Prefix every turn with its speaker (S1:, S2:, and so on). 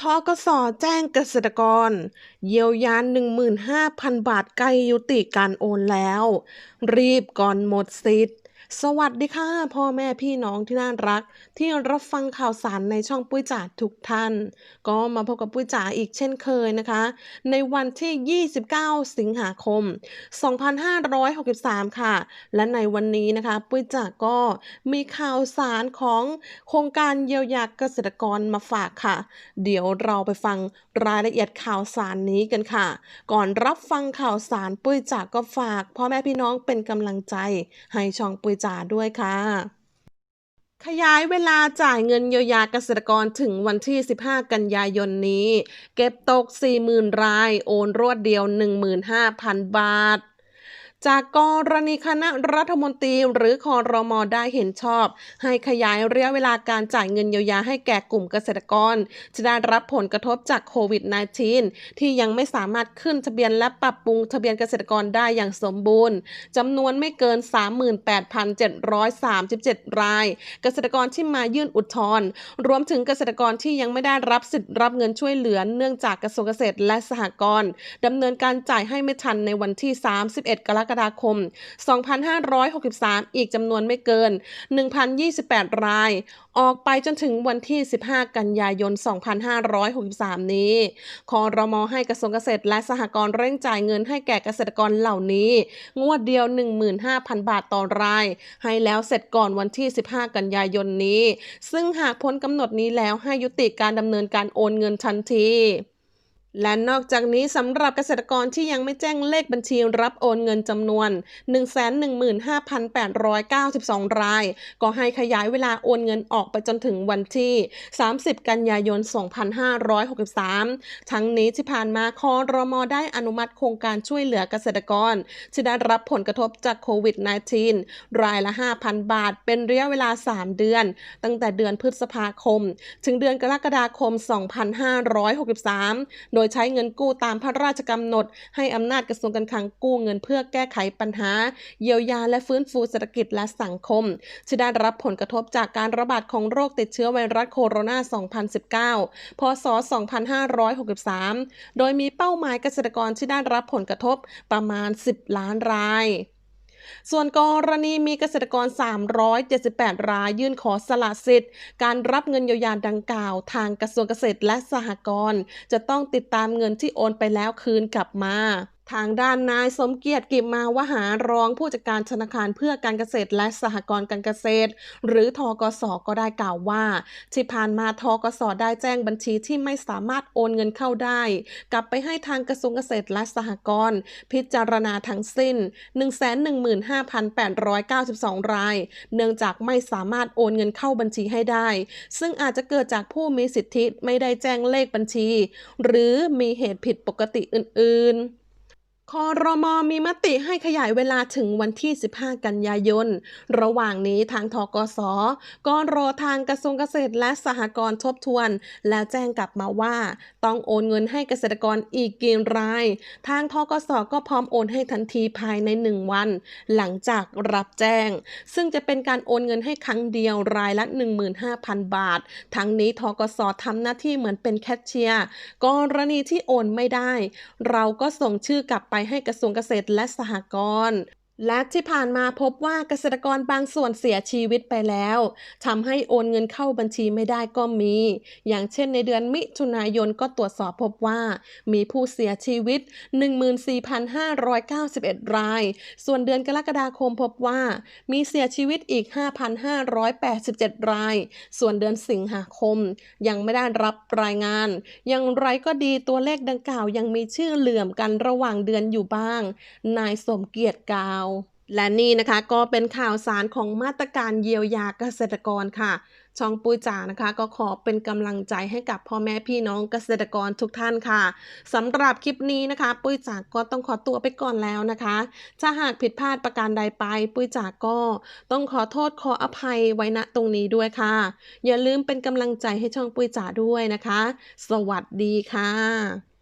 S1: ทกสแจ้งเกษตรกร เยียวยา15,000 บาทใกล้ยุติการโอนแล้ว รีบก่อนหมดสิทธิ์ สวัสดีค่ะ พ่อแม่พี่น้องที่น่ารัก ที่รับฟังข่าวสารในช่องปุ้ยจ๋าทุกท่าน ก็มาพบกับปุ้ยจ๋าอีกเช่นเคยนะคะ ในวันที่ 29 สิงหาคม 2563 ค่ะ และในวันนี้นะคะ ปุ้ยจ๋าก็มีข่าวสารของโครงการเยียวยาเกษตรกรมาฝากค่ะ เดี๋ยวเราไปฟังรายละเอียดข่าวสารนี้กันค่ะ ก่อนรับฟังข่าวสารปุ้ยจ๋าก็ฝากพ่อแม่พี่น้องเป็นกำลังใจให้ช่องปุ้ยจาด้วยค่ะ ขยายเวลาจ่ายเงินเยียวยาเกษตรกรถึงวันที่ 15 กันยายนนี้ เก็บตก 40,000 ราย โอนรวดเดียว 15,000 บาท จากกรณีคณะรัฐมนตรีหรือคอรมอได้เห็นชอบ ให้ขยายระยะเวลาการจ่ายเงินเยียวยาให้แก่กลุ่มเกษตรกรที่ได้รับผลกระทบจากโควิด -19 ที่ยังไม่สามารถขึ้นทะเบียนและปรับปรุงทะเบียนเกษตรกรได้อย่างสมบูรณ์จำนวนไม่เกิน 38,737 ราย เกษตรกรที่มายื่นอุทธรณ์รวมถึงเกษตรกรที่ยังไม่ได้รับสิทธิ์รับเงินช่วยเหลือเนื่องจากกระทรวงเกษตรและสหกรณ์ดำเนินการจ่ายให้ไม่ทันในวันที่ 31 กรกกฎาคม 2563 อีกจำนวนไม่เกิน 1,028 ราย ออกไปจนถึงวันที่ 15 กันยายน 2563 นี้คอรมอให้กระทรวงเกษตรและสหกรณ์เร่งจ่ายเงินให้แก่เกษตรกรเหล่านี้ งวดเดียว 15,000 บาทต่อราย ให้แล้วเสร็จก่อนวันที่ 15 กันยายนนี้ ซึ่งหากพ้นกำหนดนี้แล้วให้ยุติการดำเนินการโอนเงินทันที และนอกจากนี้สำหรับเกษตรกรที่ยังไม่แจ้งเลขบัญชีรับโอนเงินจำนวน 115,892 ราย ก็ให้ขยายเวลาโอนเงินออกไปจนถึงวันที่ 30 กันยายน 2563 ทั้งนี้ที่ผ่านมาคอรมอได้อนุมัติโครงการช่วยเหลือเกษตรกร ที่ได้รับผลกระทบจากโควิด -19 รายละ 5,000 บาท เป็นระยะเวลา 3 เดือน ตั้งแต่เดือนพฤษภาคม ถึงเดือนกรกฎาคม 2563 โดยใช้เงินกู้ตามพระราชกำหนด ให้อำนาจกระทรวงการคลังกู้เงินเพื่อแก้ไขปัญหา เยียวยาและฟื้นฟูเศรษฐกิจและสังคมที่ได้รับผลกระทบจากการระบาดของโรคติดเชื้อไวรัสโคโรนา 2019 พศ 2563 โดยมีเป้าหมายเกษตรกรที่ได้รับผลกระทบประมาณ 10 ล้านราย ส่วนกรณีมีเกษตรกร 378 รายยื่นขอสละสิทธิ์ การรับเงินเยียวยาดังกล่าว ทางกระทรวงเกษตรและสหกรณ์จะต้องติดตามเงินที่โอนไปแล้วคืนกลับมา ทางด้านนายสมเกียรติกิมมาวหารองผู้จัดการธนาคารเพื่อการเกษตรและสหกรณ์การเกษตร หรือทกสก็ได้กล่าวว่า ที่ผ่านมาทกสได้แจ้งบัญชีที่ไม่สามารถโอนเงินเข้าได้ กลับไปให้ทางกระทรวงเกษตรและสหกรณ์พิจารณาทั้งสิ้น 115,892 ราย เนื่องจากไม่สามารถโอนเงินเข้าบัญชีให้ได้ ซึ่งอาจจะเกิดจากผู้มีสิทธิไม่ได้แจ้งเลขบัญชี หรือมีเหตุผิดปกติอื่น ๆ คอรมอมีมติให้ขยายเวลาถึงวันที่ 15 กันยายน ระหว่างนี้ทางทกส ก็รอทางกระทรวงเกษตรและสหกรณ์ทบทวน แล้วแจ้งกลับมาว่า ต้องโอนเงินให้เกษตรกรอีกกี่ราย ทางทกส ก็พร้อมโอนให้ทันทีภายใน 1 วัน หลังจากรับแจ้ง ซึ่งจะเป็นการโอนเงินให้ครั้งเดียวรายละ 15,000 บาท ทั้งนี้ทกสทำหน้าที่เหมือนเป็นแคชเชียร์ กรณีที่โอนไม่ได้ เราก็ส่งชื่อกลับไปให้กระทรวงเกษตรและสหกรณ์ และที่ผ่านมาพบว่าเกษตรกรบางส่วนเสียชีวิตไปแล้วทำให้โอนเงินเข้าบัญชีไม่ได้ก็มี อย่างเช่นในเดือนมิถุนายนก็ตรวจสอบพบว่า มีผู้เสียชีวิต 14,591 ราย ส่วนเดือนกรกฎาคมพบว่า มีเสียชีวิตอีก 5,587 ราย ส่วนเดือนสิงหาคม ยังไม่ได้รับรายงาน อย่างไรก็ดีตัวเลขดังกล่าวยังมีชื่อเหลื่อมกันระหว่างเดือนอยู่บ้าง นายสมเกียรติกาว และนี่นะคะก็เป็นข่าวสารของมาตรการเยียวยาเกษตรกรค่ะ ช่องปุ้ยจ๋านะคะ ก็ขอเป็นกำลังใจให้กับพ่อแม่พี่น้องเกษตรกรทุกท่านค่ะสำหรับคลิปนี้นะคะ ปุ้ยจ๋าก็ต้องขอตัวไปก่อนแล้วนะคะ ถ้าหากผิดพลาดประการใดไป ปุ้ยจ๋าก็ต้องขอโทษขออภัยไว้ณตรงนี้ด้วยค่ะ อย่าลืมเป็นกำลังใจให้ช่องปุ้ยจ๋าด้วยนะคะ สวัสดีค่ะ